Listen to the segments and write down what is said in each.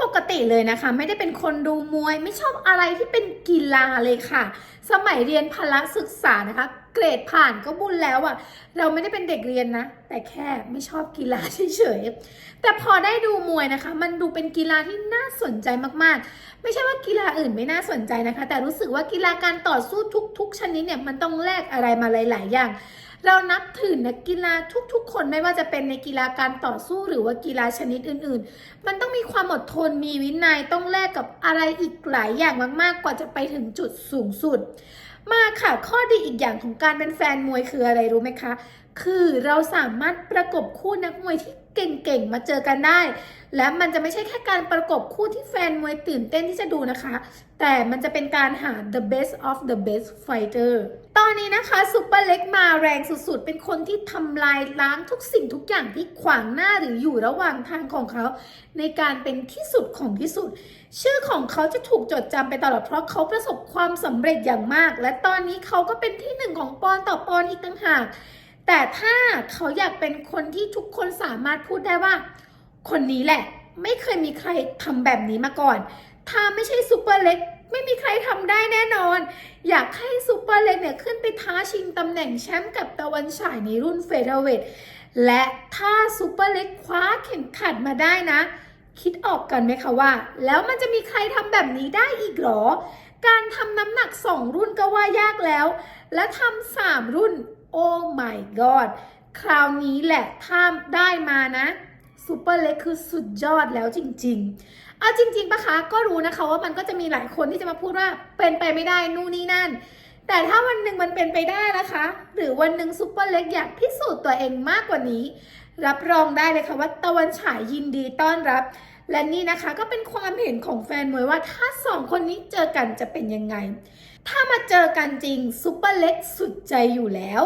ปกติเลยนะคะ ไม่ได้เป็นคนดูมวย ไม่ชอบอะไรที่เป็นกีฬาเลยค่ะ สมัยเรียนพละศึกษานะคะ เกรดผ่านก็บุญแล้วอะ่ะ เราไม่ได้เป็นเด็กเรียนนะ แต่แค่ไม่ชอบกีฬาเฉยๆแต่พอได้ดูมวยนะคะ มันดูเป็นกีฬาที่น่าสนใจมากๆ ไม่ใช่ว่ากีฬาอื่นไม่น่าสนใจนะคะ แต่รู้สึกว่ากีฬาการต่อสู้ทุก ๆ ชนิดเนี่ยมันต้องแลกอะไรมาหลาย ๆ อย่าง เรานับถือนักกีฬาทุกๆ คนไม่ว่าจะเป็นในกีฬาการต่อสู้หรือว่ากีฬาชนิดอื่นๆ มันต้องมีความอดทนมีวินัยต้องแลกกับอะไรอีกหลายอย่างมากๆ กว่าจะไปถึงจุดสูงสุด มาค่ะข้อดีอีกอย่างของการเป็นแฟนมวยคืออะไรรู้ไหมคะ คือเราสามารถประกบคู่นักมวยที่เก่งๆ มาเจอกันได้ และมันจะไม่ใช่แค่การประกบคู่ที่แฟนมวยตื่นเต้นที่จะดูนะคะ แต่มันจะเป็นการหา the best of the best fighter ตอนนี้นะคะซูเปอร์เล็กมาแรงสุดๆ เป็นคนที่ทำลายล้างทุกสิ่งทุกอย่างที่ขวางหน้าหรืออยู่ระหว่างทางของเขา ในการเป็นที่สุดของที่สุด ชื่อของเขาจะถูกจดจำไปตลอดเพราะเขาประสบความสำเร็จอย่างมาก และตอนนี้เขาก็เป็นที่หนึ่งของปอนด์ต่อปอนด์อีกต่างหาก แต่ถ้าเขาอยากเป็นคนที่ทุกคนสามารถพูดได้ว่า คนนี้แหละ ไม่เคยมีใครทำแบบนี้มาก่อน ถ้าไม่ใช่ซูเปอร์เล็กไม่มีใครทำได้แน่นอน อยากให้ซูเปอร์เล็กเนี่ยขึ้นไปท้าชิงตำแหน่งแชมป์กับตะวันฉายในรุ่นเฟเธอร์เวทและถ้าซูเปอร์เล็กคว้าเข็มขัดมาได้นะ คิดออกกันไหมคะว่า แล้วมันจะมีใครทำแบบนี้ได้อีกหรอ การทำน้ำหนัก 2 รุ่นก็ว่ายากแล้ว และทำสามรุ่น โอ้ my god คราวนี้แหละ ถ้าได้มานะซูเปอร์เล็กคือสุดยอดแล้วจริง ๆ เอาจริงๆปะคะ ก็รู้นะคะว่ามันก็จะมีหลายคนที่จะมาพูดว่าเป็นไปไม่ได้นู่นนี่นั่น แต่ถ้าวันหนึ่งมันเป็นไปได้นะคะ หรือวันหนึ่งซูเปอร์เล็กอยากพิสูจน์ตัวเองมากกว่านี้ รับรองได้เลยค่ะว่าตะวันฉายยินดีต้อนรับ และนี่นะคะก็เป็นความเห็นของแฟนมวยว่าถ้าสองคนนี้เจอกันจะเป็นยังไง ถ้ามาเจอกันจริงซูเปอร์เล็กสุดใจอยู่แล้ว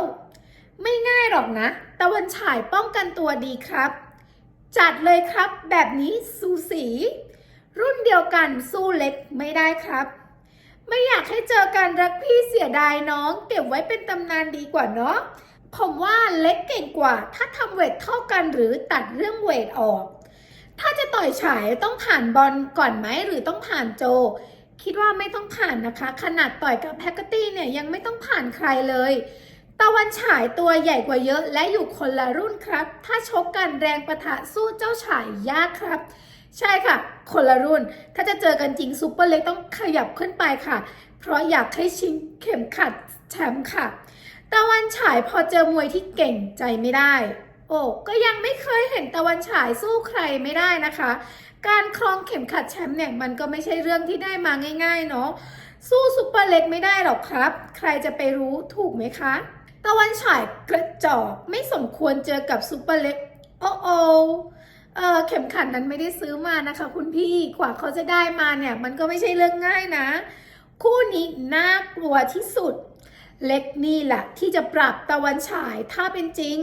ไม่ง่ายหรอกนะ ตะวันฉายป้องกันตัวดีครับ จัดเลยครับแบบนี้สูสี รุ่นเดียวกันสู้เล็กไม่ได้ครับ ไม่อยากให้เจอกันรักพี่เสียดายน้อง เก็บไว้เป็นตำนานดีกว่าเนาะผมว่าเล็กเก่งกว่า ถ้าทำเวทเท่ากันหรือตัดเรื่องเวทออก ถ้าจะต่อยฉายต้องผ่านบอลก่อนไหมหรือต้องผ่านโจ คิดว่าไม่ต้องผ่านนะคะ ขนาดต่อยกับแฮกเกตี้เนี่ยยังไม่ต้องผ่านใครเลย ตะวันฉายตัวใหญ่กว่าเยอะและอยู่คนละรุ่นครับ ถ้าชกกันแรงประทะสู้เจ้าฉายยากครับ ใช่ค่ะ คนละรุ่น ถ้าจะเจอกันจริงซูเปอร์เล็กต้องขยับขึ้นไปค่ะ เพราะอยากให้ชิงเข็มขัดแชมป์ค่ะ ตะวันฉายพอเจอมวยที่เก่งใจไม่ได้ อ้ก็ยังไม่เคยเห็นตะวันฉายสู้ใครไม่ได้นะคะ การครองเข็มขัดแชมป์เนี่ยมันก็ไม่ใช่เรื่องที่ได้มาง่าย ๆ เนาะสู้ซูเปอร์เล็กไม่ได้หรอกครับ ใครจะไปรู้ถูกไหมคะ ตะวันฉายกระจอกไม่สมควรเจอกับซูเปอร์เล็กโอ้โอเออเข็มขัดนั้นไม่ได้ซื้อมานะคะ คุณพี่กว่าเขาจะได้มาเนี่ย มันก็ไม่ใช่เรื่องง่ายนะ คู่นี้น่ากลัวที่สุด เล็กนี่แหละที่จะปรับตะวันฉายถ้าเป็นจริง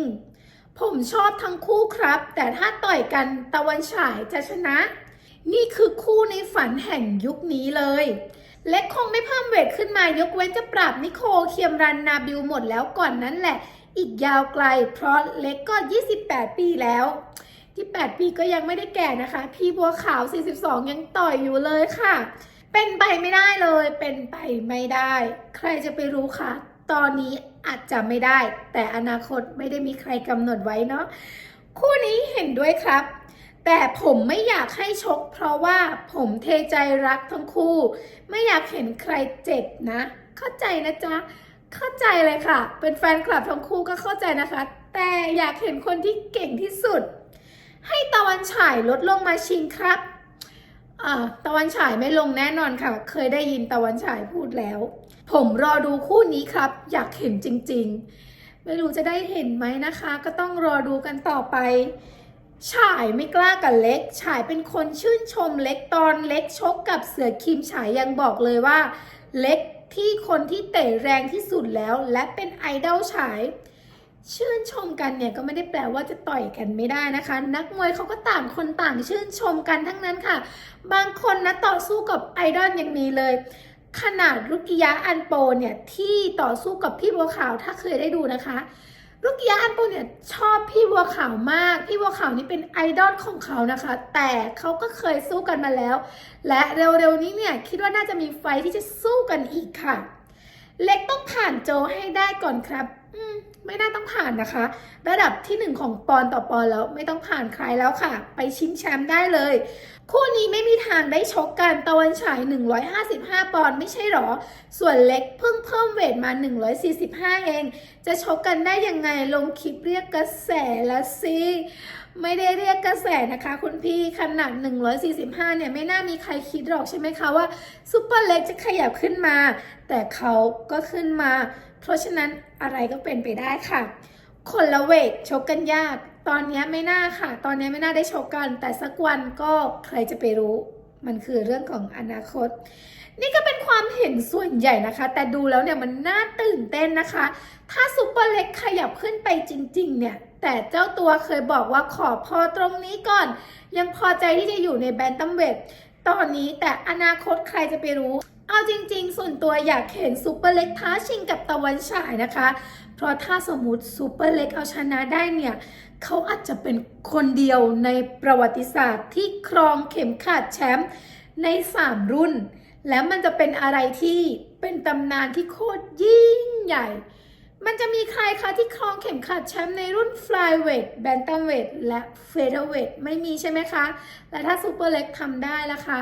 ผมชอบทั้งคู่ครับ แต่ถ้าต่อยกันตะวันฉายจะชนะ นี่คือคู่ในฝันแห่งยุคนี้เลย เล็กคงไม่เพิ่มเวทขึ้นมายกเว้นจะปรับนิโคเคียมรันนาบิลหมดแล้วก่อนนั้นแหละ อีกยาวไกล เพราะเล็กก็ 28 ปีแล้วที่8ปีก็ยังไม่ได้แก่นะคะ พี่บัวขาว 42 ยังต่อยอยู่เลยค่ะ เป็นไปไม่ได้เลย เป็นไปไม่ได้ ใครจะไปรู้คะ ตอนนี้อาจจะไม่ได้ แต่อนาคตไม่ได้มีใครกำหนดไว้เนาะคู่นี้เห็นด้วยครับ แต่ผมไม่อยากให้ชก เพราะว่าผมเทใจรักทั้งคู่ ไม่อยากเห็นใครเจ็บนะ เข้าใจนะจ๊ะเข้าใจเลยค่ะ เป็นแฟนคลับทั้งคู่ก็เข้าใจนะคะ แต่อยากเห็นคนที่เก่งที่สุด ให้ตะวันฉายลดลงมาชิงครับ อ่าตะวันฉายไม่ลงแน่นอนค่ะ เคยได้ยินตะวันฉายพูดแล้ว ผมรอดูคู่นี้ครับ อยากเห็นจริง ๆ ไม่รู้จะได้เห็นไหมนะคะ ก็ต้องรอดูกันต่อไป ฉายไม่กล้ากับเล็ก ฉายเป็นคนชื่นชมเล็กตอนเล็กชกกับเสือคิมฉายยังบอกเลยว่า เล็กที่คนที่เตะแรงที่สุดแล้ว และเป็นไอดอลฉาย ชื่นชมกันเนี่ยก็ไม่ได้แปลว่าจะต่อยกันไม่ได้นะคะ นักมวยเขาก็ต่างคนต่างชื่นชมกันทั้งนั้นค่ะ บางคนนะต่อสู้กับไอดอลยังมีเลย ขนาดรุกิยะอันโปเนี่ยที่ต่อสู้กับพี่บัวขาวถ้าเคยได้ดูนะคะลูกยาอันโปเนี่ยชอบพี่บัวขาวมาก พี่บัวขาวนี่เป็นไอดอลของเขานะคะ แต่เขาก็เคยสู้กันมาแล้ว และเร็วๆนี้เนี่ยคิดว่าน่าจะมีไฟที่จะสู้กันอีกค่ะ เล็กต้องผ่านโจให้ได้ก่อนครับ ไม่น่าต้องผ่านนะคะ ระดับที่หนึ่งของปอนต่อปอนแล้วไม่ต้องผ่านใครแล้วค่ะ ไปชิงแชมป์ได้เลย คู่นี้ไม่มีทางได้ชกกันตะวันฉาย 155 ปอนด์ไม่ใช่หรอ ส่วนเล็กเพิ่งเพิ่มเวทมา 145 เอง จะชกกันได้ยังไงลงคลิปเรียกกระแสละสิไม่ได้เรียกกระแสนะคะ คุณพี่ขนาด 145 เนี่ยไม่น่ามีใครคิดหรอกใช่ไหมคะว่าซูเปอร์เล็กจะขยับขึ้นมา แต่เขาก็ขึ้นมา เพราะฉะนั้นอะไรก็เป็นไปได้ค่ะ คนละเวทชกกันยาก ตอนนี้ไม่น่าค่ะ ตอนนี้ไม่น่าได้ชกกัน แต่สักวันก็ใครจะไปรู้ มันคือเรื่องของอนาคต นี่ก็เป็นความเห็นส่วนใหญ่นะคะ แต่ดูแล้วเนี่ยมันน่าตื่นเต้นนะคะ ถ้าซูเปอร์เล็กขยับขึ้นไปจริง ๆ เนี่ยแต่เจ้าตัวเคยบอกว่าขอพอตรงนี้ก่อน ยังพอใจที่จะอยู่ในแบนตัมเวทตอนนี้แต่อนาคตใครจะไปรู้ เอาจริงๆ ส่วนตัวอยากเห็นซูเปอร์เล็กท้าชิงกับตะวันฉายนะคะ เพราะถ้าสมมติซูเปอร์เล็กเอาชนะได้เนี่ยเขาอาจจะเป็นคนเดียวในประวัติศาสตร์ที่ครองเข็มขัดแชมป์ใน 3 รุ่น แล้วมันจะเป็นอะไรที่เป็นตำนานที่โคตรยิ่งใหญ่ มันจะมีใครคะที่ครองเข็มขัดแชมป์ในรุ่น flyweight bantamweight และ featherweight ไม่มีใช่ไหมคะ และถ้าซูเปอร์เล็กทำได้ล่ะคะ